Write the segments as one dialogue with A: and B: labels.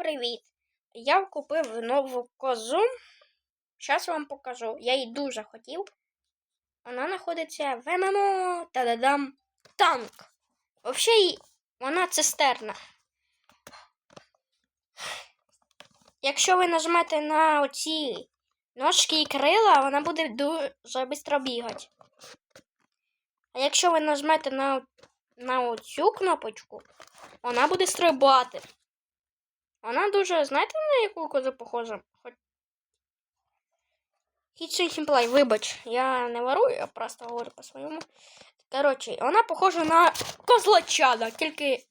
A: привіт! Я купив нову козу. Зараз вам покажу. Я її дуже хотів. Вона знаходиться в ММО та-да-дам танк. Взагалі, вона цистерна. Якщо ви нажмете на оці ножки і крила, вона буде дуже швидко бігати. А якщо ви нажмете на, на оцю кнопочку, вона буде стрибати. Вона дуже, знаєте, на яку козу похожа? Хоч... Хітчий Сімплей, вибач, я не ворую, я просто говорю по-своєму. Коротше, вона похожа на козлачада, тільки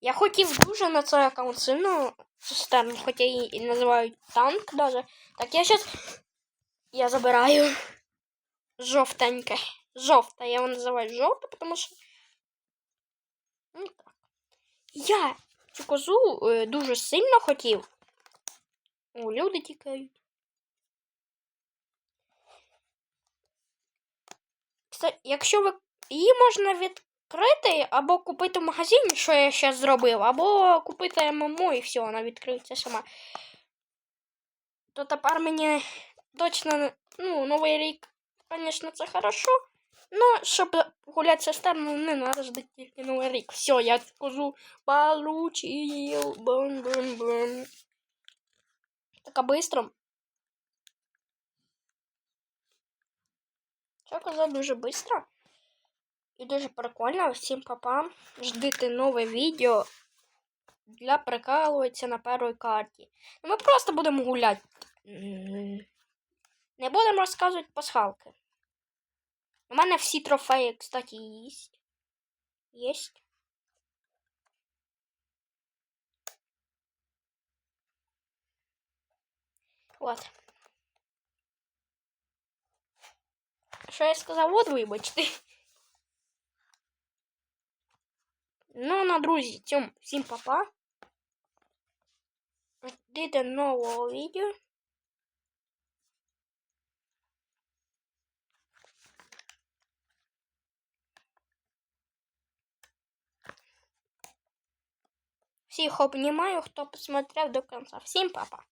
A: я хотів дуже на цей аккаунт сильно цистерну, хоча її і називають танк даже. Так я зараз я забираю жовтеньке. Жовта, я його називаю жовта, тому що. Ну так. Я цю козу е, дуже сильно хотів. О, люди тікають. Якщо ви її можна відкрити або купити в магазині, що я зараз зробив, або купити ММО і все, вона відкриється сама. То тепер мені точно, ну, Новий рік, звісно, це хорошо. Ну, щоб гуляти цистерну, не надо ждать тільки Новий рік. Все, я козу получил. Бум-бум-бум. Така быстро. Ця коза дуже быстро. І дуже прикольно. Всім папа. Ждите нове відео для прикалуватися на першій карті. Ми просто будемо гуляти. Не будемо розказувати пасхалки. У мене всі трофеї, кстати, є. Єсть. Вот. Що я сказав? От вибачте. Ну, на друзі, цьому всім папа. Ждите нового відео. Всіх обнімаю, хто посмотрев до кінця. Всім папа.